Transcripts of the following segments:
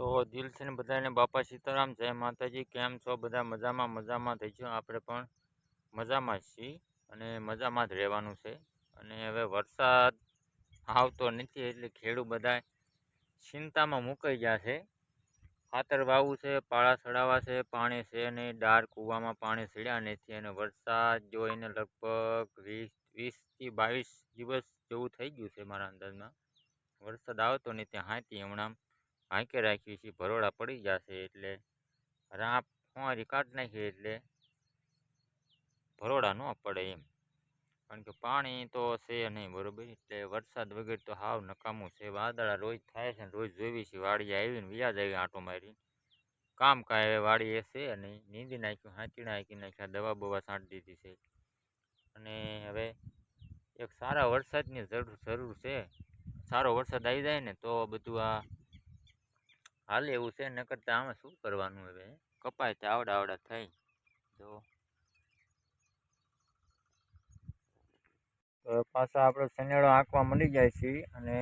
તો દિલથી ને બધાને, બાપા સીતારામ, જય માતાજી, કેમ છો? બધા મજામાં મજામાં થઈ ગયો. આપણે પણ મજામાં જ છીએ અને મજામાં જ રહેવાનું છે. અને હવે વરસાદ આવતો નથી, એટલે ખેડૂત બધા ચિંતામાં મુકાઈ ગયા છે. ખાતર વાવવું છે, પાળા ચડાવવા છે, પાણી છે નહીં, ડાર કૂવામાં પાણી ચડ્યા નથી અને વરસાદ જોઈને લગભગ વીસ વીસથી બાવીસ દિવસ જેવું થઈ ગયું છે મારા અંદાજમાં. વરસાદ આવતો નથી, હાથી હમણાં હાંકે રાખીએ છીએ ભરોડા પડી જશે એટલે રાપ ફોંરી કાઢી નાખીએ એટલે ભરોડા ન પડે એમ. કારણ કે પાણી તો છે નહીં, બરોબર? એટલે વરસાદ વગર તો હાવ નકામું છે. વાદળા રોજ થાય છે ને રોજ જોઈએ છે. વાડીએ આવીને વ્યાજ આવી આંટો મારી કામ કાંઈ હવે વાડીએ છે નહીં. નીંદી નાખ્યું હાંચી નાખી, નાખ્યા, દવા બવા છાંટી દીધી છે. અને હવે એક સારા વરસાદની જરૂર જરૂર છે. સારો વરસાદ આવી જાય ને તો બધું આ હાલે એવું છે ન કરતા આમાં શું કરવાનું હવે? કપાય તે આવડા આવડા તો તો પાછા આપણે શનેડો આંકવા મળી જાય છે અને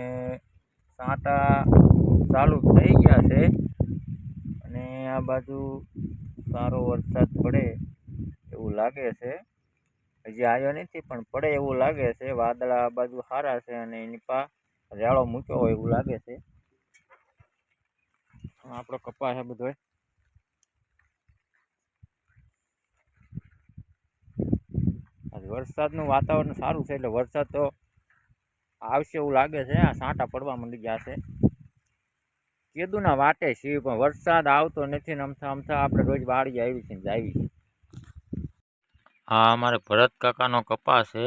સાંટા ચાલુ થઈ ગયા છે અને આ બાજુ સારો વરસાદ પડે એવું લાગે છે. હજી આવ્યો નથી પણ પડે એવું લાગે છે. વાદળા આ બાજુ સારા છે અને એની પા રેળો મૂક્યો હોય એવું લાગે છે. આપણો કપા છે બધો વરસાદનું વાતાવરણ સારું છે, એટલે વરસાદ તો આવશે એવું લાગે છે, આ સાંટા પડવા માંડી ગયા છે. કેદુના વાટે છીએ પણ વરસાદ આવતો નથી ને અમથા અમથા આપણે રોજ વાડી આવી છે આવી છે હા અમારે ભરત કાકાનો કપા છે.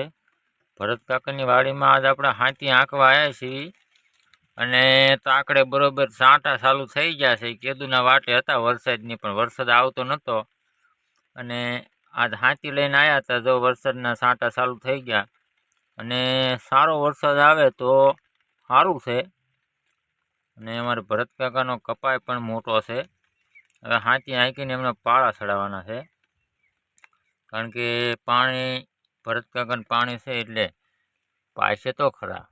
ભરત કાકાની વાડીમાં આજ આપણે હાથી આંકવા આવ્યા છીએ. અને તાકડે બરોબર સાંટા ચાલુ થઈ ગયા છે. કેદુના વાટે હતા વરસાદની, પણ વરસાદ આવતો નહોતો અને આજ હાંચી લઈને આવ્યા હતા જો વરસાદના સાંટા ચાલુ થઈ ગયા. અને સારો વરસાદ આવે તો સારું છે. અને અમારે ભરત કાકાનો કપાય પણ મોટો છે. હવે હાંચી હાંકીને એમને પાળા ચડાવવાના છે. કારણ કે પાણી, ભરત પાણી છે એટલે પાશે તો ખરા.